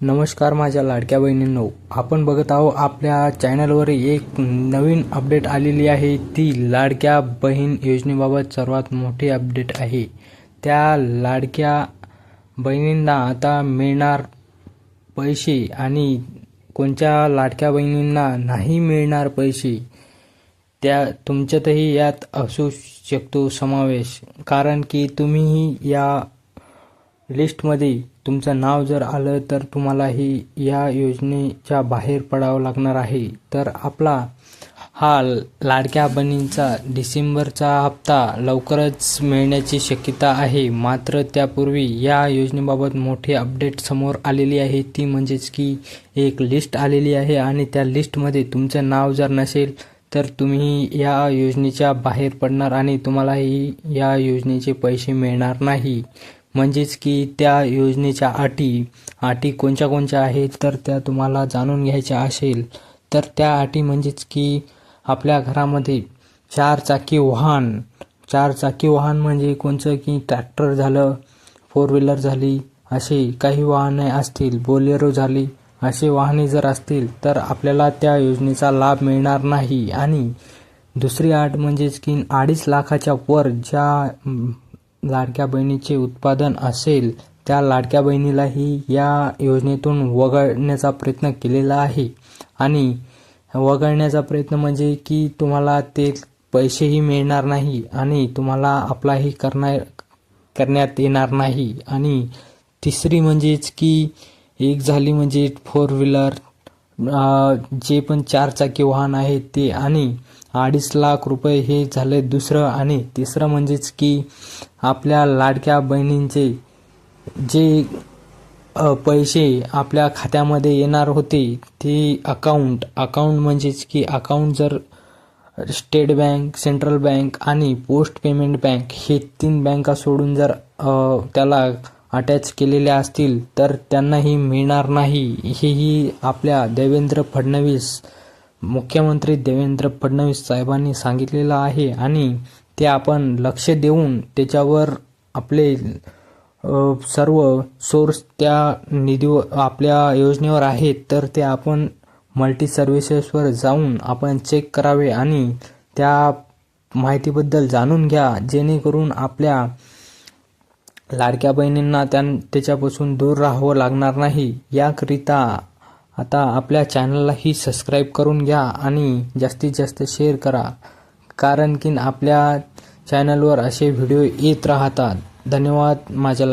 नमस्कार माझ्या लाडक्या बहिणींनो. आपण बघत आहोत आपल्या चॅनलवर एक नवीन अपडेट आलेली आहे. ती लाडक्या बहीण योजनेबाबत सर्वात मोठी अपडेट आहे. त्या लाडक्या बहिणींना आता मिळणार पैसे आणि कोणत्या लाडक्या बहिणींना नाही मिळणार पैसे त्या तुमच्यातही यात असू शकतो समावेश. कारण की तुम्हीही या लिस्टमध्ये तुमचं नाव जर आलं तर तुम्हालाही या योजनेच्या बाहेर पडावं लागणार आहे. तर आपला हा लाडक्या बहिणींचा डिसेंबरचा हप्ता लवकरच मिळण्याची शक्यता आहे. मात्र त्यापूर्वी या योजनेबाबत मोठी अपडेट समोर आलेली आहे. ती म्हणजेच की एक लिस्ट आलेली आहे आणि त्या लिस्टमध्ये तुमचं नाव जर नसेल तर तुम्ही या योजनेच्या बाहेर पडणार आणि तुम्हालाही या योजनेचे पैसे मिळणार नाही. म्हणजेच की त्या योजनेच्या अटी अटी कोणत्या कोणत्या आहेत तर त्या तुम्हाला जाणून घ्यायच्या असेल तर त्या अटी म्हणजेच की आपल्या घरामध्ये चार चाकी वाहन चार चाकी वाहन म्हणजे कोणचं की ट्रॅक्टर झालं फोर व्हीलर झाली असे काही वाहने असतील बोलेरो झाली असे वाहने जर असतील तर आपल्याला त्या योजनेचा लाभ मिळणार नाही. आणि दुसरी अट म्हणजेच की अडीच लाखाच्या वर ज्या लाडक्या बहिणीचे उत्पादन असेल त्या लाडक्या बहिणीलाही या योजनेतून वगळण्याचा प्रयत्न केलेला आहे. आणि वगळण्याचा प्रयत्न म्हणजे की तुम्हाला ते पैसेही मिळणार नाही आणि तुम्हाला अप्लायही करणार करण्यात येणार नाही. आणि तिसरी म्हणजेच की एक झाली म्हणजे फोर व्हीलर जे पण चारचाकी वाहन आहेत ते आणि अडीच लाख रुपये हे झाले दुसरं आणि तिसरं म्हणजेच की आपल्या लाडक्या बहिणींचे जे पैसे आपल्या खात्यामध्ये येणार होते ते अकाउंट अकाउंट म्हणजेच की अकाउंट जर स्टेट बँक सेंट्रल बँक आणि पोस्ट पेमेंट बँक हे तीन बँका सोडून जर त्याला अटॅच केलेल्या असतील तर त्यांनाही मिळणार नाही. हेही आपल्या देवेंद्र फडणवीस मुख्यमंत्री देवेंद्र फडणवीस साहेबांनी सांगितलेलं आहे आणि ते आपण लक्ष देऊन त्याच्यावर आपले सर्व सोर्स त्या निधीवर आपल्या योजनेवर आहेत तर ते आपण मल्टी सर्व्हिसेसवर जाऊन आपण चेक करावे आणि त्या माहितीबद्दल जाणून घ्या जेणेकरून आपल्या लाडक्या बहिणींना त्या त्याच्यापासून दूर राहावं लागणार नाही. याकरिता आता आपल्या चॅनललाही सबस्क्राईब करून घ्या आणि जास्तीत जास्त शेअर करा. कारण की आपल्या चॅनलवर असे व्हिडिओ येत राहतात. धन्यवाद माझ्या